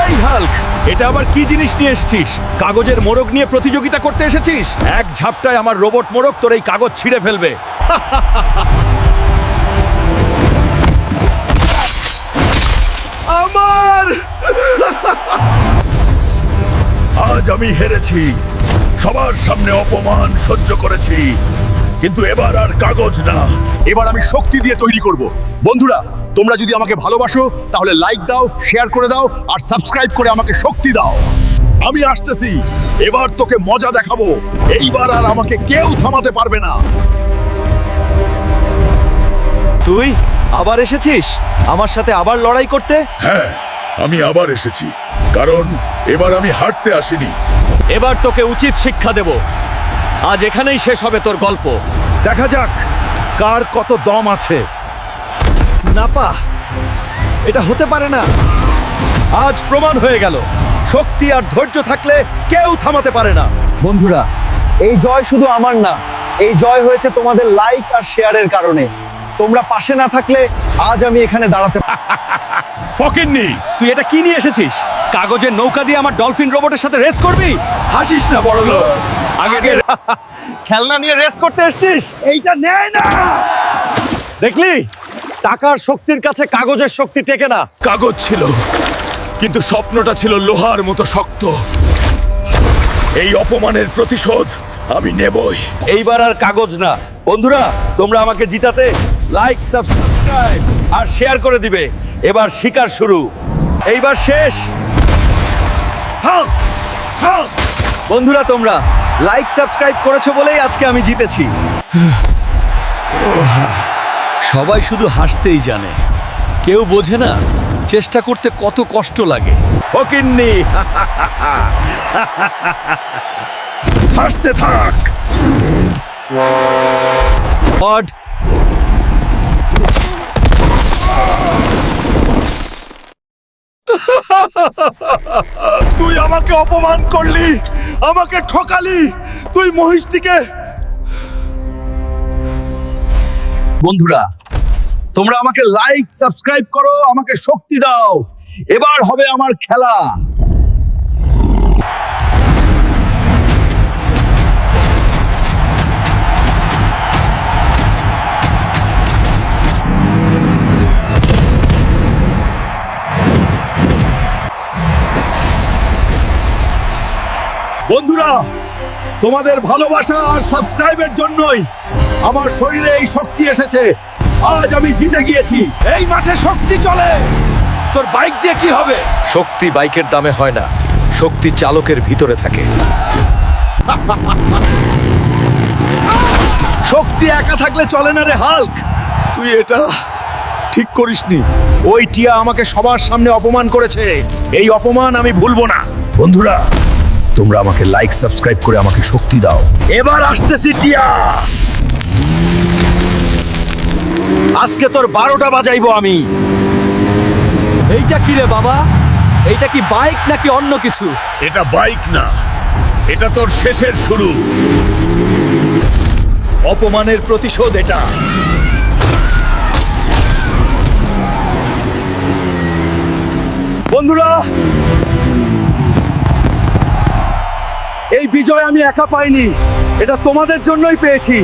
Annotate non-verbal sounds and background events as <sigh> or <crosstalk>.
এই হাল্ক! এটা আবার কি জিনিস নিয়ে এসেছিস? কাগজের মোড়ক নিয়ে প্রতিযোগিতা করতে এসেছিস? এক ঝাপটায় আমার রোবট মোড়ক তোর এই কাগজ ছিঁড়ে ফেলবে। আমার! আজ আমি হেরেছি। সবার সামনে অপমান সহ্য করেছি। কিন্তু এবার আর কাগজ না। এবার আমি শক্তি দিয়ে তৈরি করব। বন্ধুরা তোমরা যদি আমাকে ভালোবাসো তাহলে লাইক দাও শেয়ার করে দাও আর সাবস্ক্রাইব করে আমাকে শক্তি দাও। আমি আসতেছি। এবার তোকে মজা দেখাবো। এইবার আর আমাকে কেউ থামাতে পারবে না। তুই আবার এসেছিস? আমার সাথে আবার লড়াই করতে? হ্যাঁ আমি আবার এসেছি। কারণ এবার আমি হাঁটতে আসিনি। এবার তোকে উচিত শিক্ষা দেব। আজ এখানেই শেষ হবে তোর গল্প। দেখা যাক কার কত দম আছে। নাপা এটা হতে পারে না। আজ প্রমাণ হয়ে গেল। শক্তি আর ধৈর্য থাকলে কেউ থামাতে পারে না। বন্ধুরা এই জয় শুধু আমার না এই জয় হয়েছে তোমাদের লাইক আর শেয়ারের কারণে। তোমরা পাশে না থাকলে আজ আমি এখানে দাঁড়াতে ফকিন্নি তুই এটা কি নিয়ে এসেছিস? কাগজের নৌকা দিয়ে আমার ডলফিন রোবটের সাথে রেস করবি? হাসিস না বড় লোক। আগে খেলনা নিয়ে রেস করতে এসেছিস? এইটা নেয় না! দেখলি? টাকার শক্তির কাছে কাগজের শক্তি টেকে না। কাগজ ছিল কিন্তু স্বপ্নটা ছিল লোহার মতো শক্ত। এই অপমানের প্রতিশোধ আমি নেবই। এইবার আর কাগজ না। বন্ধুরা তোমরা আমাকে জিতাতে লাইক সাবস্ক্রাইব আর শেয়ার করে দিবে। এবার শিকার শুরু। এইবার শেষ! বন্ধুরা তোমরা লাইক সাবস্ক্রাইব করেছ বলেই আজকে আমি জিতেছি। <sighs> সবাই শুধু হাসতেই জানে। কেউ বোঝে না চেষ্টা করতে কত কষ্ট লাগে। ফকিন্নি হাসতে থাক। গড তুই আমাকে অপমান করলি, আমাকে ঠকালি, তুই মহিষটিকে বন্ধুরা, তোমরা আমাকে লাইক সাবস্ক্রাইব করো, আমাকে শক্তি দাও। এবার হবে আমার খেলা। বন্ধুরা, তোমাদের ভালোবাসা আর সাবস্ক্রাইবের জন্যই আমার শরীরে এই শক্তি এসেছে। আজ আমি জিতে গিয়েছি। এই মাঠে শক্তি চলে। তোর বাইক দিয়ে কি হবে? শক্তি বাইকের দামে হয় না। শক্তি চালকের ভিতরে থাকে। শক্তি একা থাকলে চলে না রে হাল্ক। তুই এটা ঠিক করিসনি। ওই টিয়া আমাকে সবার সামনে অপমান করেছে। এই অপমান আমি ভুলবো না। বন্ধুরা তোমরা আমাকে লাইক সাবস্ক্রাইব করে আমাকে শক্তি দাও। এবার আসতেছি টিয়া। আজকে তোর বারোটা বাজাইবো আমি। এইটা কি রে বাবা? এইটা কি বাইক নাকি অন্য কিছু? এটা বাইক না এটা তোর শেষের শুরু। অপমানের প্রতিশোধ এটা। বন্ধুরা এই বিজয় আমি একা পাইনি এটা তোমাদের জন্যই পেয়েছি।